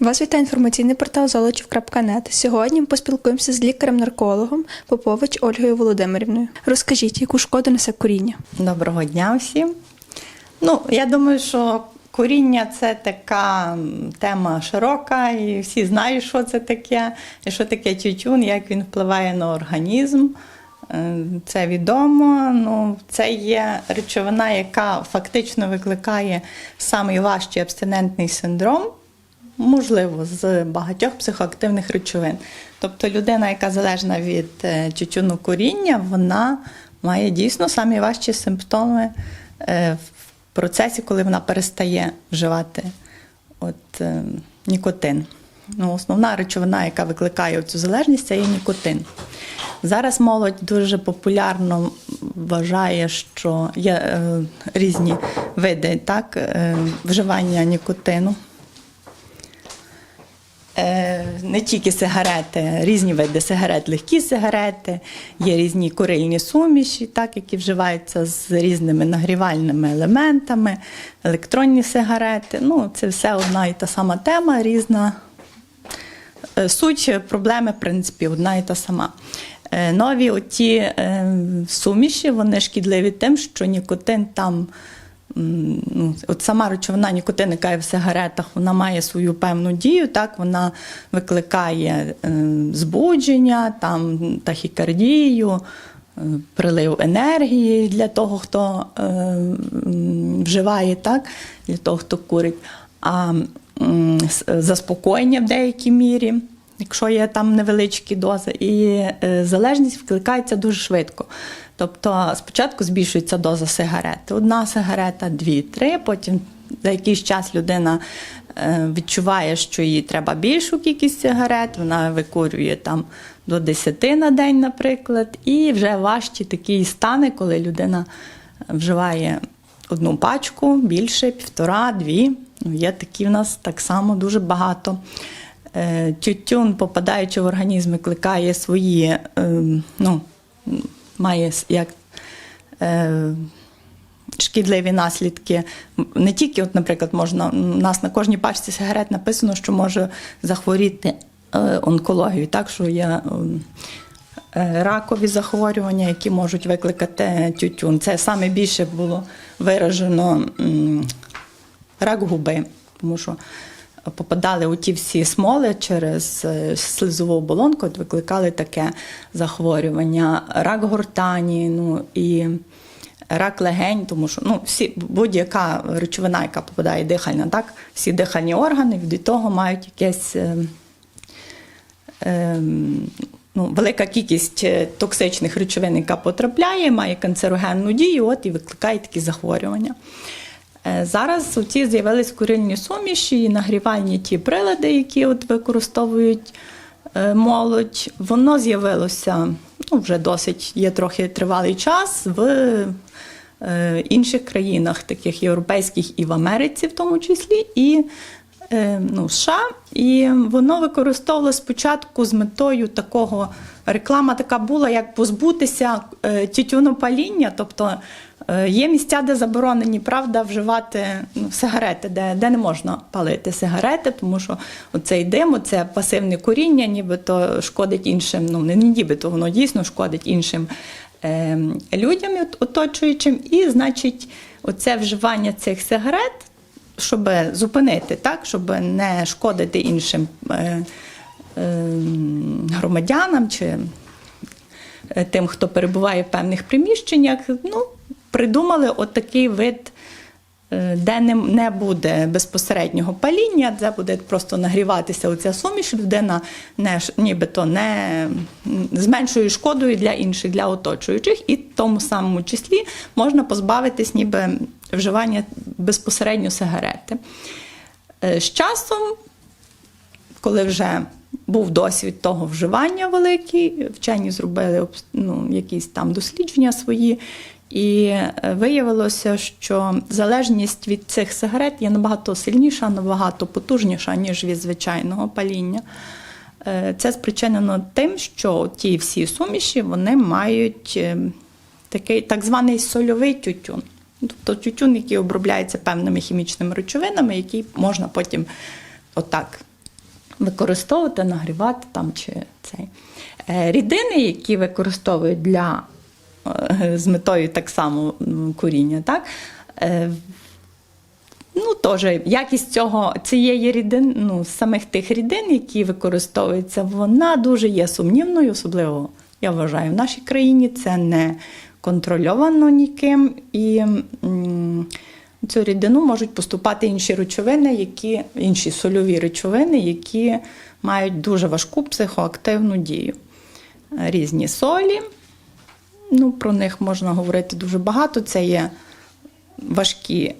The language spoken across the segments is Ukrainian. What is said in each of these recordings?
Вас вітає інформаційний портал золочів.нет. Сьогодні ми поспілкуємося з лікарем-наркологом Попович Ольгою Володимирівною. Розкажіть, яку шкоду несе куріння? Доброго дня всім. Ну, я думаю, що куріння це така тема широка, і всі знають, що це таке, і що таке тютюн, як він впливає на організм. Е, Це відомо. Ну, це є речовина, яка фактично викликає найважчий абстинентний синдром, можливо, з багатьох психоактивних речовин. Тобто людина, яка залежна від е, тютюну куріння, вона має дійсно самі важчі симптоми е, в процесі, коли вона перестає вживати от, е, нікотин. Ну, основна речовина, яка викликає цю залежність, це є нікотин. Зараз молодь дуже популярно вважає, що є е, різні види так, е, вживання нікотину. Е, не тільки сигарети, різні види сигарет, легкі сигарети, є різні курильні суміші, так, які вживаються з різними нагрівальними елементами, електронні сигарети. Ну, це все одна і та сама тема, різна Е, суть проблеми, в принципі, одна і та сама. Е, Нові оті суміші, вони шкідливі тим, що нікотин там. Ну, от сама речовина нікотин, яка в сигаретах, вона має свою певну дію, так вона викликає е, збудження, там, тахікардію, е, прилив енергії для того, хто е, вживає, так, для того, хто курить. А с- заспокоєння в деякій мірі, якщо є там невеличкі дози, і е, залежність викликається дуже швидко. Тобто спочатку збільшується доза сигарети. Одна сигарета, дві, три, потім за якийсь час людина е, відчуває, що їй треба більшу кількість сигарет, вона викурює там до 10 на день, наприклад, і вже важчі такі стани, коли людина вживає одну пачку, більше, півтора, дві. Ну, є такі в нас так само дуже багато. Е, Тютюн, попадаючи в організм, викликає свої, е, ну, має як. Е, Шкідливі наслідки не тільки, от, наприклад, можна у нас на кожній пачці сигарет написано, що може захворіти е, онкологію, так що є е, ракові захворювання, які можуть викликати тютюн. Це саме більше було виражено м, рак губи, тому що попадали у ті всі смоли через е, слизову оболонку, викликали таке захворювання, рак гортані, ну і рак легень, тому що ну, всі, будь-яка речовина, яка попадає дихальна, так, всі дихальні органи від того мають якесь. е, ем, ну, велика кількість е, токсичних речовин, яка потрапляє, має канцерогенну дію, от і викликає такі захворювання. Е, Зараз у ці з'явились курильні суміші і нагрівальні ті прилади, які от використовують е, молодь. Воно з'явилося ну, вже досить є трохи тривалий час в е, інших країнах, таких європейських і в Америці, в тому числі, і ну, США. І воно використовувалося спочатку з метою такого. Реклама така була, як позбутися тютюнопаління, тобто є місця, де заборонені правда вживати ну, сигарети, де, де не можна палити сигарети, тому що цей дим, це пасивне куріння, нібито шкодить іншим. Ну не нібито воно дійсно шкодить іншим е, людям оточуючим. І, значить, оце вживання цих сигарет, щоб зупинити, так, щоб не шкодити іншим. Е, е, громадянам чи е, тим, хто перебуває в певних приміщеннях, ну, придумали от такий вид, е, де не, не буде безпосереднього паління, де буде просто нагріватися оця суміш, людина не, нібито не м, з меншою шкодою для інших, для оточуючих, і в тому самому числі можна позбавитись ніби вживання безпосередньо сигарети. Е, З часом коли вже був досвід того вживання великий, вчені зробили ну, якісь там дослідження свої, і е, виявилося, що залежність від цих сигарет є набагато сильніша, набагато потужніша, ніж від звичайного паління. Е, Це спричинено тим, що ті всі суміші вони мають е, такий так званий сольовий тютюн. Тобто тютюн, який обробляється певними хімічними речовинами, який можна потім отак використовувати, нагрівати там чи цей. Рідини, які використовують для з метою так само куріння, так? е, Ну, теж якість цього цієї рідин, ну, самих тих рідин, які використовуються, вона дуже є сумнівною, особливо, я вважаю, в нашій країні це не контрольовано ніким. І м, цю рідину можуть поступати інші речовини, які, інші сольові речовини, які мають дуже важку психоактивну дію. Е, Різні солі, ну, про них можна говорити дуже багато. Це є важкі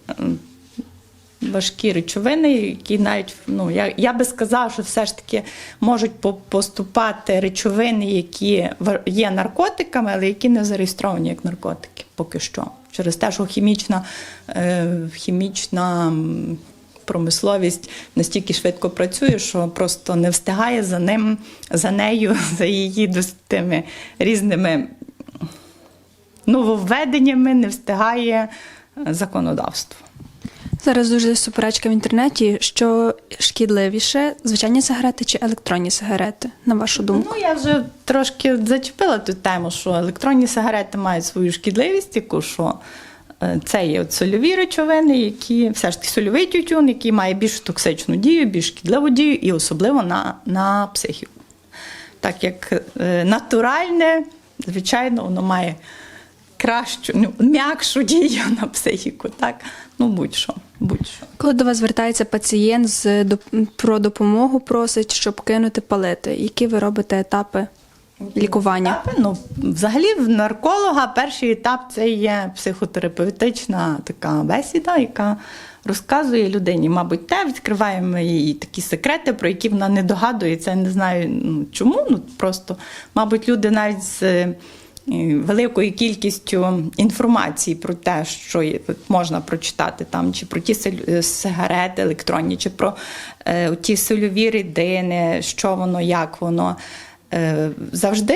важкі речовини, які навіть ну я, я би сказала, що все ж таки можуть поступати речовини, які є наркотиками, але які не зареєстровані як наркотики поки що. Через те, що хімічна, е, хімічна промисловість настільки швидко працює, що просто не встигає за ним, за нею, за її тими різними нововведеннями, не встигає е, законодавство. Зараз дуже суперечка в інтернеті, що шкідливіше звичайні сигарети чи електронні сигарети, на вашу думку? Ну, я вже трошки зачепила ту тему, що електронні сигарети мають свою шкідливість, яку що е, це є от сольові речовини, які все ж таки сольовий тютюн, який має більш токсичну дію, більш шкідливу дію, і особливо на, на психіку. Так як е, натуральне, звичайно, воно має кращу, ну, м'якшу дію на психіку, так? Ну, будь-що, будь-що. Коли до вас звертається пацієнт з про допомогу, просить, щоб кинути палити, які ви робите етапи лікування? Етапи, Ну, взагалі, в нарколога перший етап це є психотерапевтична така бесіда, яка розказує людині, мабуть, те, відкриваємо їй такі секрети, про які вона не догадується. Я не знаю ну, чому. Ну, просто, мабуть, люди навіть з. Е, Великою кількістю інформації про те, що можна прочитати там, чи про ті е, сигарети електронні, чи про е, ті сольові рідини, що воно, як воно. Завжди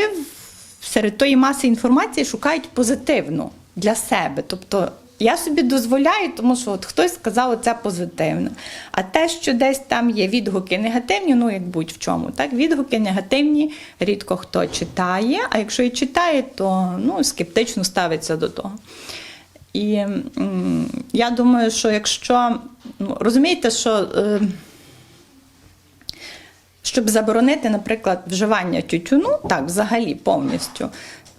серед тої маси інформації шукають позитивну для себе. Тобто я собі дозволяю, тому що от хтось сказав це позитивно. А те, що десь там є відгуки негативні, ну як будь-в чому. Так, відгуки негативні рідко хто читає, а якщо і читає, то ну, скептично ставиться до того. І я думаю, що якщо ну, розумієте, що. Е, щоб заборонити, наприклад, вживання тютюну, так, взагалі повністю,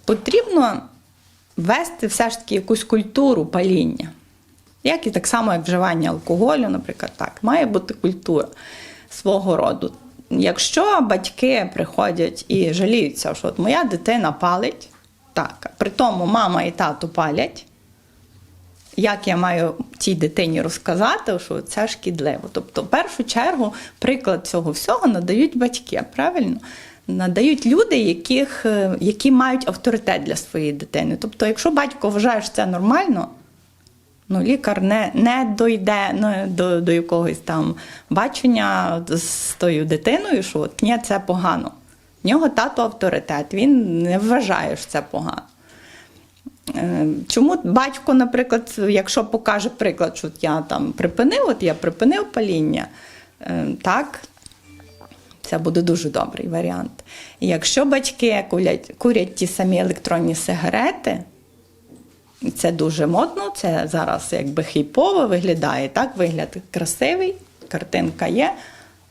потрібно ввести все ж таки якусь культуру паління. Як і так само, як вживання алкоголю, наприклад, так, має бути культура свого роду. Якщо батьки приходять і жаліються, що от моя дитина палить, так, при тому мама і тато палять, як я маю цій дитині розказати, що це шкідливо. Тобто, в першу чергу, приклад цього всього надають батьки, правильно? Надають люди, яких, е, які мають авторитет для своєї дитини. Тобто, якщо батько вважає, що це нормально, ну, лікар не, не дойде ну, до, до якогось там бачення з тою дитиною, що от, ні, це погано. В нього тато авторитет, він не вважає, що це погано. Е, Чому батько, наприклад, якщо покаже приклад, що я там припинив, от я припинив паління, е, так, це буде дуже добрий варіант. І якщо батьки курять, курять ті самі електронні сигарети, це дуже модно, це зараз якби хейпово виглядає, так, вигляд красивий, картинка є,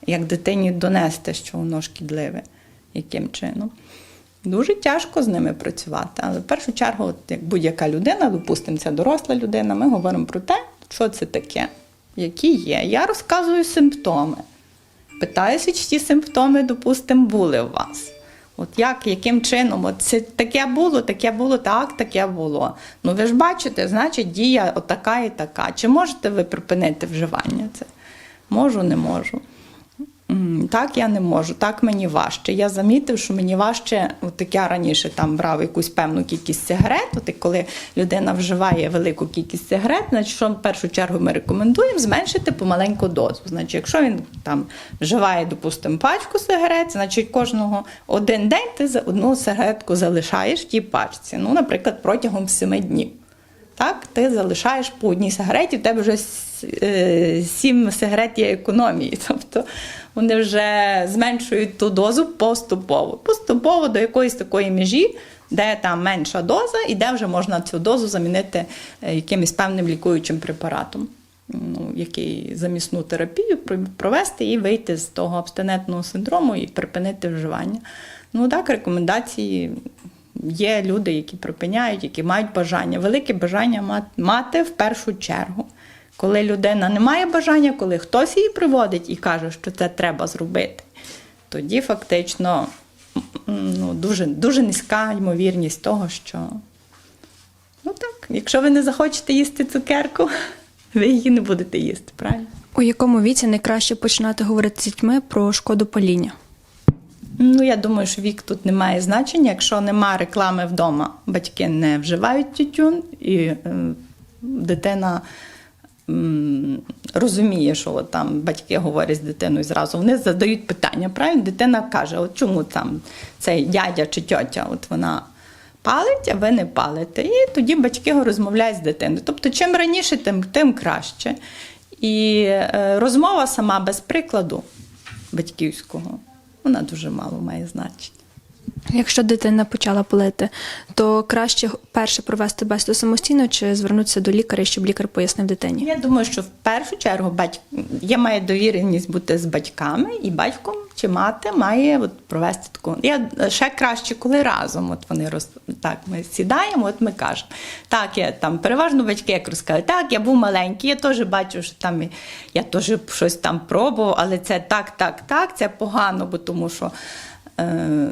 як дитині донести, що воно шкідливе, яким чином. Дуже тяжко з ними працювати, але в першу чергу, от як будь-яка людина, допустимо, це доросла людина, ми говоримо про те, що це таке, які є. Я розказую симптоми. Питаюся, чи ті симптоми, допустимо, були у вас. От як, яким чином? От це таке було, таке було, так, таке було. Ну ви ж бачите, значить, дія отака і така. Чи можете ви припинити вживання це? Можу, не можу. Так, я не можу, так мені важче. Я замітив, що мені важче, от як я раніше там брав якусь певну кількість сигарет, от і коли людина вживає велику кількість сигарет, значить, що в першу чергу ми рекомендуємо зменшити помаленьку дозу. Значить, якщо він там вживає, допустимо, пачку сигарет, значить кожного один день ти за одну сигаретку залишаєш в тій пачці. Ну, наприклад, протягом семи днів. Так, ти залишаєш по одній сигареті, в тебе вже е, сім сигарет є економії. Тобто вони вже зменшують ту дозу поступово. Поступово до якоїсь такої межі, де там менша доза, і де вже можна цю дозу замінити е, якимось певним лікуючим препаратом, ну, який замісну терапію провести і вийти з того абстинентного синдрому і припинити вживання. Ну так, рекомендації є люди, які припиняють, які мають бажання, велике бажання мати в першу чергу. Коли людина не має бажання, коли хтось її приводить і каже, що це треба зробити, тоді фактично ну, дуже, дуже низька ймовірність того, що ну так, якщо ви не захочете їсти цукерку, ви її не будете їсти, правильно? У якому віці найкраще починати говорити з дітьми про шкоду паління? Ну, я думаю, що вік тут не має значення. Якщо нема реклами вдома, батьки не вживають тютюн, і е, дитина розуміє, що от там батьки говорять з дитиною зразу. Вони задають питання, правильно? Дитина каже: от чому там цей дядя чи тьотя, от вона. Палить, а ви не палите. І тоді батьки розмовляють з дитиною. Тобто, чим раніше, тим, тим краще. І е, розмова сама без прикладу батьківського, вона дуже мало має значення. Якщо дитина почала палити, то краще перше провести бесіду самостійно чи звернутися до лікаря, щоб лікар пояснив дитині? Я думаю, що в першу чергу батьк... я маю довіреність бути з батьками, і батьком чи мати має от провести таку. Я ще краще, коли разом. От вони роз... так, ми сідаємо, от ми кажемо. Так, я там переважно батьки як розказують, так, я був маленький, я теж бачу, що там я теж щось там пробував, але це так, так, так, це погано, бо тому що. Е...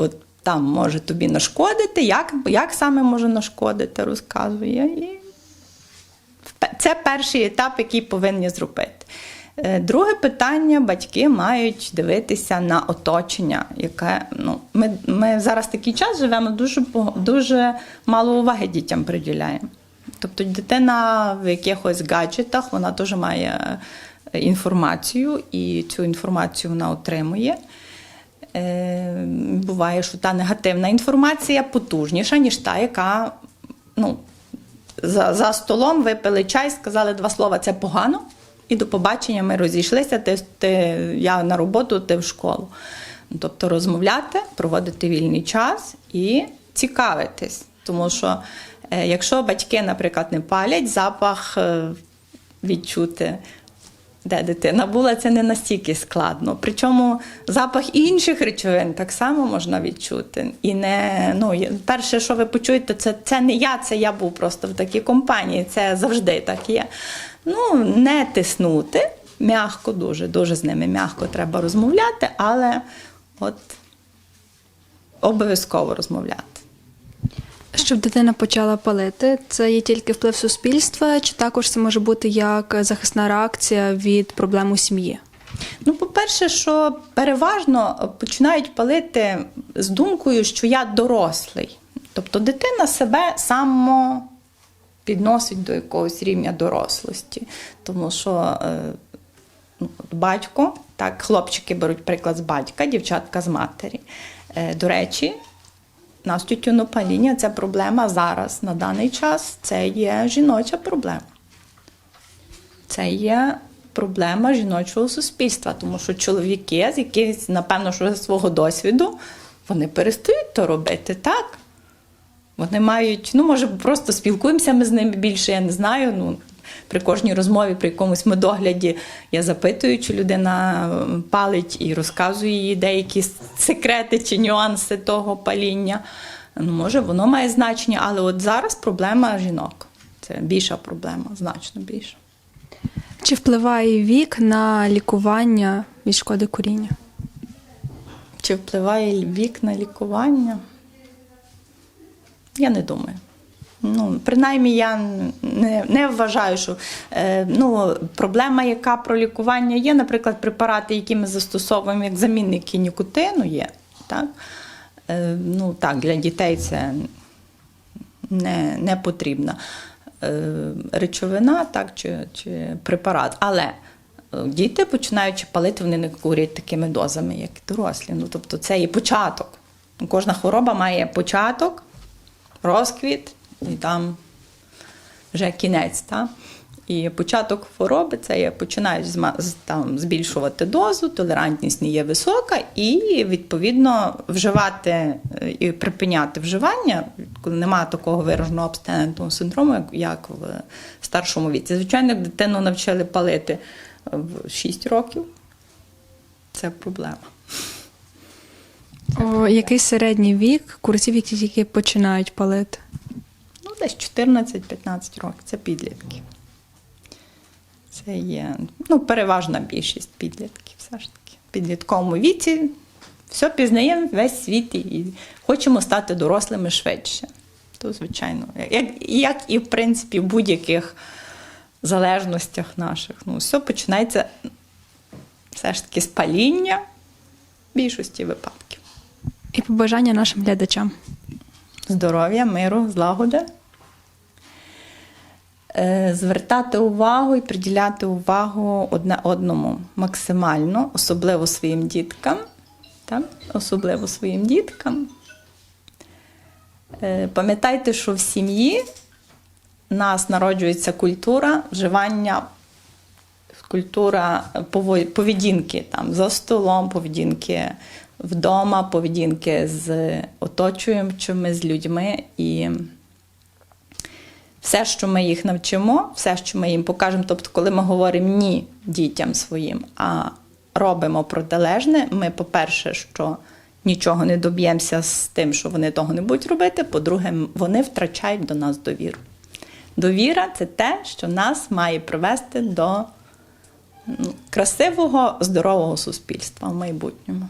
От там може тобі нашкодити, як, як саме може нашкодити, розказує. І це перший етап, який повинні зробити. Е, Друге питання: батьки мають дивитися на оточення, яке ну, ми, ми зараз такий час живемо, дуже, дуже мало уваги дітям приділяємо. Тобто дитина в якихось гаджетах вона теж має е, інформацію, і цю інформацію вона отримує. Е, Буває, що та негативна інформація потужніша, ніж та, яка ну, за, за столом випили чай, сказали два слова це погано, і до побачення ми розійшлися. Ти, ти, я на роботу, ти в школу. Тобто розмовляти, проводити вільний час і цікавитись. Тому що е, якщо батьки, наприклад, не палять, запах е, відчути. Де дитина була, це не настільки складно. Причому запах інших речовин так само можна відчути. І не ну перше, що ви почуєте, це, це не я, це я був просто в такій компанії. Це завжди так є. Ну, не тиснути, м'яко, дуже, дуже з ними м'яко треба розмовляти, але от обов'язково розмовляти. Щоб дитина почала палити, це є тільки вплив суспільства, чи також це може бути як захисна реакція від проблем у сім'ї? Ну, по-перше, що переважно починають палити з думкою, що я дорослий. Тобто дитина себе само підносить до якогось рівня дорослості. Тому що е, ну, батько, так, хлопчики беруть приклад з батька, дівчатка з матері. Е, до речі, нас тютюнопаління це проблема зараз, на даний час, це є жіноча проблема. Це є проблема жіночого суспільства, тому що чоловіки з якихось, напевно, що зі свого досвіду, вони перестають то робити, так? Вони мають, ну, може, просто спілкуємося ми з ними більше, я не знаю. Ну, при кожній розмові, при якомусь медогляді я запитую, чи людина палить і розказую їй деякі секрети чи нюанси того паління. Ну, може, воно має значення, але от зараз проблема жінок. Це більша проблема, значно більша. Чи впливає вік на лікування від шкоди куріння? Чи впливає вік на лікування? Я не думаю. Ну, принаймні, я не, не вважаю, що е, ну, проблема, яка про лікування є, наприклад, препарати, які ми застосовуємо як замінники нікотину, є. Так? Е, ну, так, для дітей це не, не потрібна е, речовина так, чи, чи препарат. Але е, діти, починаючи палити, вони не курять такими дозами, як і дорослі. Ну, тобто це є початок. Кожна хвороба має початок, розквіт і там вже кінець. Та? І початок хвороби це є починають там, збільшувати дозу, толерантність не є висока, і відповідно вживати і припиняти вживання, коли немає такого вираженого абстинентного синдрому, як, в старшому віці. Звичайно, дитину навчили палити в 6 років, це проблема. О, який середній вік курців, які тільки починають палити? Десь 14-15 років. Це підлітки. Це є ну, переважна більшість підлітків, все ж таки. В підлітковому віці все пізнаємо весь світ і хочемо стати дорослими швидше. То, звичайно, як, як і в принципі в будь-яких залежностях наших. Ну, все починається все ж таки з паління в більшості випадків. І побажання нашим глядачам. здоров'я, миру, злагоди. Е, Звертати увагу і приділяти увагу одне одному максимально, особливо своїм діткам. Так? Особливо своїм діткам. Е, Пам'ятайте, що в сім'ї в нас народжується культура вживання, культура поведінки там, за столом, поведінки вдома, поведінки з оточуючими, з людьми. І все, що ми їх навчимо, все, що ми їм покажемо, тобто, коли ми говоримо ні дітям своїм, а робимо протилежне, ми, по-перше, що нічого не доб'ємося з тим, що вони того не будуть робити. По-друге, вони втрачають до нас довіру. Довіра це те, що нас має привести до красивого, здорового суспільства в майбутньому.